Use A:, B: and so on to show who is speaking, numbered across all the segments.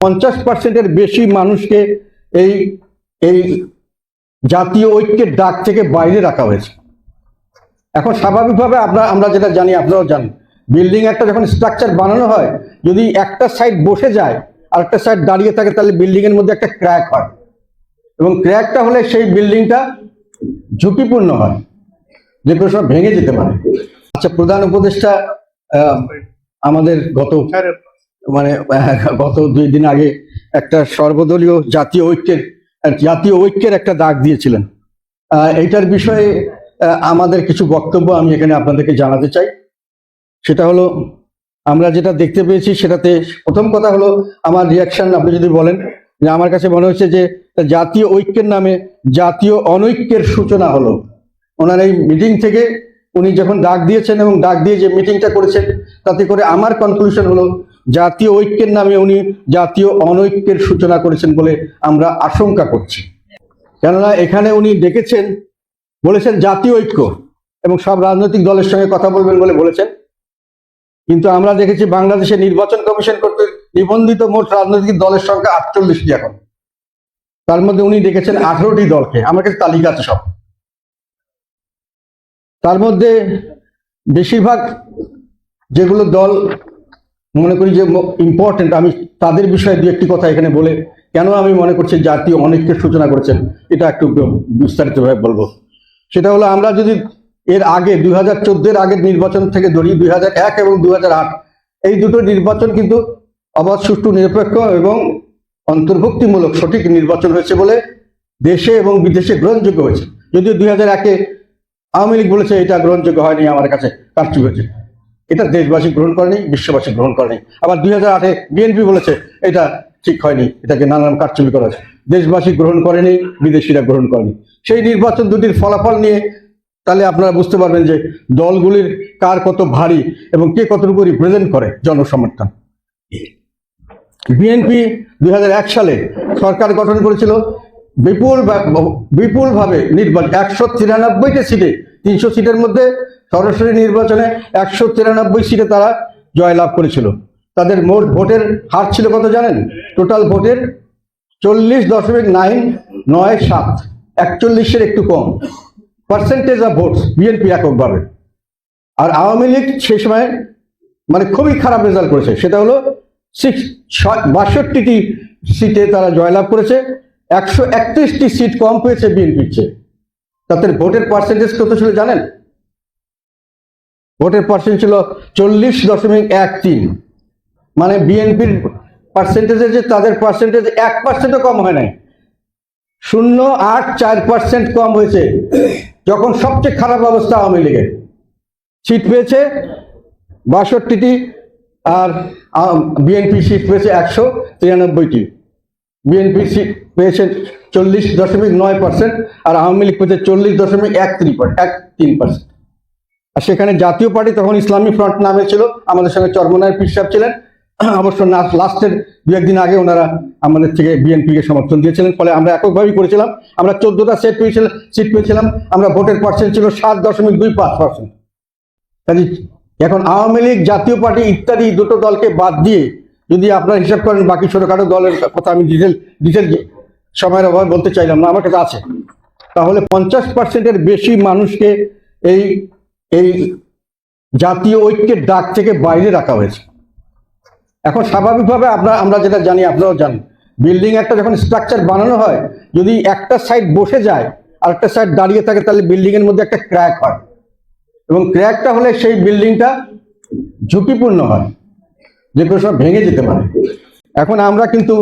A: পঞ্চাশ পার্সেন্টের বেশি মানুষকে এই এই জাতীয় ঐক্যের ডাক থেকে বাইরে রাখা হয়েছে। এখন স্বাভাবিকভাবে আমরা আমরা যেটা জানি, আপনারাও জানেন, বিল্ডিং একটা যখন স্ট্রাকচার বানানো হয়, যদি একটা সাইড বসে যায়, আর একটা সাইড দাঁড়িয়ে থাকে, তাহলে বিল্ডিং এর মধ্যে একটা ক্র্যাক হয়। এবং ক্র্যাকটা হলে সেই বিল্ডিংটা ঝুঁকিপূর্ণ হয়, যে কোনো সময় ভেঙে যেতে পারে। আচ্ছা প্রধান উপদেষ্টা আমাদের গত মানে গত দুই দিন আগে একটা সর্বদলীয় জাতীয় ঐক্যের জাতীয় ঐক্যের একটা ডাক দিয়েছিলেন। এইটার বিষয়ে আমাদের কিছু বক্তব্য আমি এখানে আপনাদেরকে জানাতে চাই। সেটা হলো, আমরা যেটা দেখতে পেয়েছি সেটাতে প্রথম কথা হলো আমার রিয়াকশন আপনি যদি বলেন, যে আমার কাছে মনে হচ্ছে যে জাতীয় ঐক্যের নামে জাতীয় অনৈক্যের সূচনা হলো। ওনার এই মিটিং থেকে উনি যখন ডাক দিয়েছেন এবং ডাক দিয়ে যে মিটিংটা করেছেন, তাতে করে আমার কনক্লুশন হলো জাতীয় ঐক্যের নামে উনি জাতীয় অনৈক্যের সূচনা করেছেন বলে আমরা আশঙ্কা করছি। কেননা এখানে উনি ডেকেছেন, বলেছেন জাতীয় ঐক্য এবং সব রাজনৈতিক দলের সঙ্গে কথা বলবেন বলে বলেছেন। কিন্তু আমরা দেখেছি বাংলাদেশে নির্বাচন কমিশন করতে, নিবন্ধিত মোট রাজনৈতিক দলের সংখ্যা আটচল্লিশটি এখন। তার মধ্যে উনি ডেকেছেন আঠারোটি দলকে, আমার কাছে তালিকা আছে সব। তার মধ্যে বেশিরভাগ যেগুলো দল মনে করি যে ইম্পর্টেন্ট আমি তাদের বিষয়ে দু একটি কথা এখানে বলে, কেন আমি মনে করছি জাতীয় অনেককে সূচনা করেছেন এটা একটু বিস্তারিতভাবে বলব। সেটা হলো আমরা যদি এর আগে দুই হাজার চোদ্দের আগের নির্বাচন থেকে ধরি দুই হাজার এক এবং দুই হাজার আট, এই দুটো নির্বাচন কিন্তু অবাধ, সুষ্ঠু, নিরপেক্ষ এবং অন্তর্ভুক্তিমূলক সঠিক নির্বাচন হয়েছে বলে দেশে এবং বিদেশে গ্রহণযোগ্য হয়েছে। যদিও দুই হাজার একে আওয়ামী লীগ বলেছে, এটা গ্রহণযোগ্য হয়নি আমার কাছে, কারচুপি হয়েছে। এটা দেশবাসী গ্রহণ করেনি, বিশ্ববাসী গ্রহণ করেনি। আবার দুই হাজার আটে বিএনপি বলেছে, এটা ঠিক হয়নি, এটাকে নানান কারচুপি করা হয়েছে। দেশবাসী গ্রহণ করেনি, বিদেশিরা গ্রহণ করেনি। সেই নির্বাচন দুটির ফলাফল নিয়ে তাহলে আপনারা বুঝতে পারবেন যে দলগুলির কার কত ভারী এবং কে কতটুকু রিপ্রেজেন্ট করে জনসমর্থন। বিএনপি দুই হাজার এক সালে সরকার গঠন করেছিল, বিপুল বিপুল ভাবে নির্বাচন, একশো তিরানব্বইটি সিটে তিনশো সিটের মধ্যে সরাসরি নির্বাচনে একশো তিরানব্বই সিটে তারা জয়লাভ করেছিল। তাদের মোট ভোটের হার ছিল কত জানেন? টোটাল ভোটের চল্লিশ দশমিক নাইন নয় সাত। একচল্লিশের একটু কম। পার্সেন্টেজ অফ ভোটস বিএনপি এককভাবে। আর আওয়ামী লীগ সেই সময় মানে খুবই খারাপ রেজাল্ট করেছে। সেটা হলো সিক্স বাষট্টিটি সিটে তারা জয়লাভ করেছে। একশো একত্রিশটি সিট কম পেয়েছে বিএনপির চেয়ে। তাদের ভোটের পার্সেন্টেজ কত ছিল জানেন? ভোটের পার্সেন্ট ছিল চল্লিশ দশমিক এক তিন। মানে বিএনপির পার্সেন্টেজে যে তাদের পার্সেন্টেজ এক পার্সেন্টও কম হয় নাই। শূন্য আট চার পার্সেন্ট কম হয়েছে। যখন সবচেয়ে খারাপ অবস্থা আওয়ামী লীগের। সিট পেয়েছে বাষট্টিটি আর বিএনপি সিট পেয়েছে একশো তিরানব্বইটি। বিএনপি সিট পেয়েছে চল্লিশ দশমিক নয় পার্সেন্ট আর আওয়ামী লীগ পেয়েছে চল্লিশ দশমিক এক তিন এক তিন পার্সেন্ট আর সেখানে জাতীয় পার্টি তখন ইসলামী ফ্রন্ট নামে ছিল, আমাদের সঙ্গে চরমনায় পীর সাহেব ছিলেন। অবশ্য লাস্টের দু একদিন আগে ওনারা আমাদের থেকে বিএনপিকে সমর্থন দিয়েছিলেন, ফলে আমরা এককভাবেই করেছিলাম। আমরা চোদ্দটা সেট পেয়েছিলাম সিট পেয়েছিলাম। আমরা ভোটের পার্সেন্ট ছিল সাত দশমিক দুই পাঁচ পার্সেন্ট কাজে এখন আওয়ামী লীগ, জাতীয় পার্টি ইত্যাদি দুটো দলকে বাদ দিয়ে যদি আপনারা হিসাব করেন বাকি ছোটখাটো দলের কথা আমি ডিটেল ডিটেল সময়ের অভাবে বলতে চাইলাম না, আমার কাছে আছে। তাহলে পঞ্চাশ পার্সেন্টের বেশি মানুষকে এই এই জাতীয় ঐক্যের ডাক থেকে বাইরে রাখা হয়েছে। এখন স্বাভাবিকভাবে আমরা আমরা যেটা জানি, আপনারাও জানেন বিল্ডিং একটা যখন স্ট্রাকচার বানানো হয়, যদি একটা সাইড বসে যায় আর একটা সাইড দাঁড়িয়ে থাকে, তাহলে বিল্ডিং এর মধ্যে একটা ক্র্যাক হয়। এবং ক্র্যাকটা হলে সেই বিল্ডিংটা ঝুঁকিপূর্ণ হয়। যে কোনো সময় ভেঙে যেতে পারে। এখন আমরা কিন্তু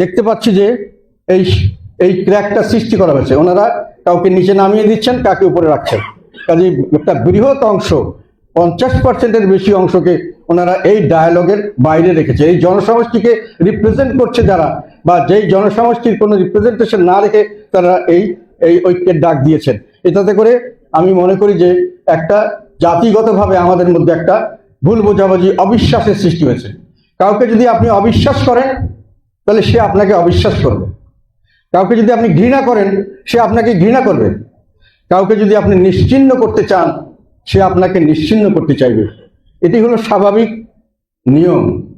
A: দেখতে পাচ্ছি যে এই এই ক্র্যাকটা সৃষ্টি করা হয়েছে। ওনারা কাউকে নিচে নামিয়ে দিচ্ছেন কাকে উপরে রাখছেন। কাজে একটা বৃহৎ অংশ, পঞ্চাশ পার্সেন্টের বেশি অংশকে ওনারা এই ডায়ালগের বাইরে রেখেছে। এই জনসমষ্টিকে রিপ্রেজেন্ট করছে যারা, বা যেই জনসমষ্টির কোনো রিপ্রেজেন্টেশন না রেখে তারা এই এই ঐক্যের ডাক দিয়েছেন। এটাতে করে আমি মনে করি যে একটা জাতিগতভাবে আমাদের মধ্যে একটা ভুল বোঝাবুঝি, অবিশ্বাসের সৃষ্টি হয়েছে। কাউকে যদি আপনি অবিশ্বাস করেন, তাহলে সে আপনাকে অবিশ্বাস করবে। কাউকে যদি আপনি ঘৃণা করেন, সে আপনাকে ঘৃণা করবে। কাউকে যদি আপনি নিশ্চিন্ন করতে চান, সে আপনাকে নিশ্চিন্ন করতে চাইবে। এটি হলো স্বাভাবিক নিয়ম।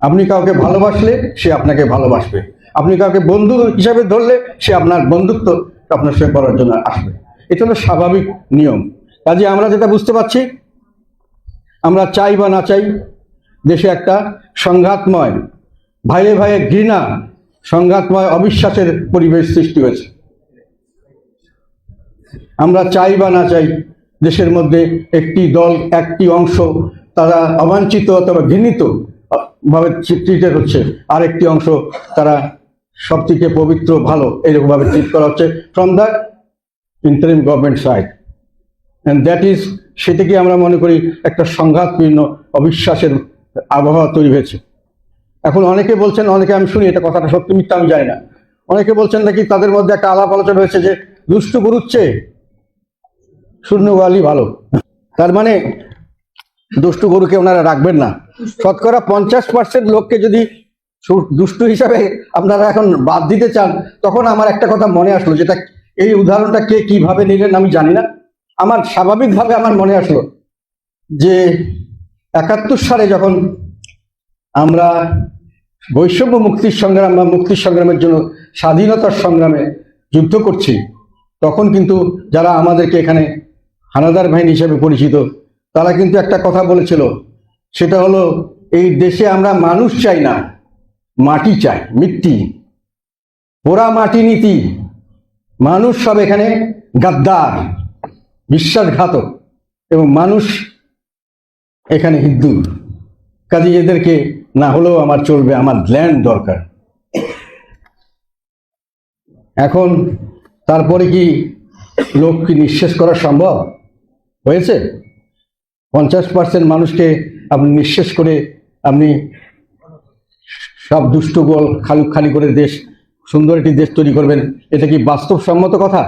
A: আপনি কাউকে ভালোবাসলে, সে আপনাকে ভালোবাসবে। আপনি কাউকে বন্ধু হিসাবে ধরলে, সে আপনার বন্ধুত্ব আপনার সঙ্গে করার জন্য আসবে। এটা হলো স্বাভাবিক নিয়ম। কাজে আমরা যেটা বুঝতে পারছি আমরা চাই বা না চাই, দেশে একটা সংঘাতময়, ভাইয়ে ভাইয়ে ঘৃণা, সংঘাতময় অবিশ্বাসের পরিবেশ সৃষ্টি হয়েছে। আমরা চাই বা না চাই, দেশের মধ্যে একটি দল, একটি অংশ, তারা অবাঞ্ছিত অথবা ঘৃণিত ভাবে ট্রিটেড হচ্ছে, আরেকটি অংশ তারা সব থেকে পবিত্র, ভালো, এরকমভাবে ট্রিট করা হচ্ছে। From the interim government side and that is সে থেকে আমরা মনে করি একটা সংঘাতপূর্ণ, অবিশ্বাসের আবহাওয়া তৈরি হয়েছে। এখন অনেকে বলছেন, অনেকে আমি শুনি, এটা কথাটা সত্যি মিথ্যা, আমি জানি না। অনেকে বলছেন নাকি তাদের মধ্যে একটা আলাপ আলোচনা হয়েছে যে, দুষ্টু গুরুচ্ছে শূন্য গোয়ালি ভালো। তার মানে দুষ্টু গরুকে ওনারা রাখবেন না। শতকরা পঞ্চাশ পার্সেন্ট লোককে যদি দুষ্টু হিসাবে আপনারা এখন বাদ দিতে চান, তখন আমার একটা কথা মনে আসলো, যেটা এই উদাহরণটা কে কীভাবে নিলেন আমি জানি না। আমার স্বাভাবিকভাবে আমার মনে আসলো যে একাত্তর সালে যখন আমরা বৈষম্য মুক্তির সংগ্রাম বা মুক্তির সংগ্রামের জন্য স্বাধীনতার সংগ্রামে যুদ্ধ করছি, তখন কিন্তু যারা আমাদেরকে এখানে হানাদার বাহিনী হিসেবে পরিচিত, তারা কিন্তু একটা কথা বলেছিল, সেটা হলো, এই দেশে আমরা মানুষ চাই না, মাটি চাই, মিট্টি। পোড়া মাটি নীতি। মানুষ সব এখানে গাদ্দার। বিশ্বাসঘাতক এবং মানুষ এখানে হিন্দু। কাজে এদেরকে না হলেও আমার চলবে, আমার ল্যান্ড দরকার। এখন তারপরে কি লোক কি নিঃশেষ করা সম্ভব? হয়েছে? পঞ্চাশ পার্সেন্ট মানুষকে আপনি নিঃশেষ করে আপনি সব দুষ্ট গোল খালি খালি করে দেশ, সুন্দর একটি দেশ তৈরি করবেন, এটা কি বাস্তবসম্মত কথা?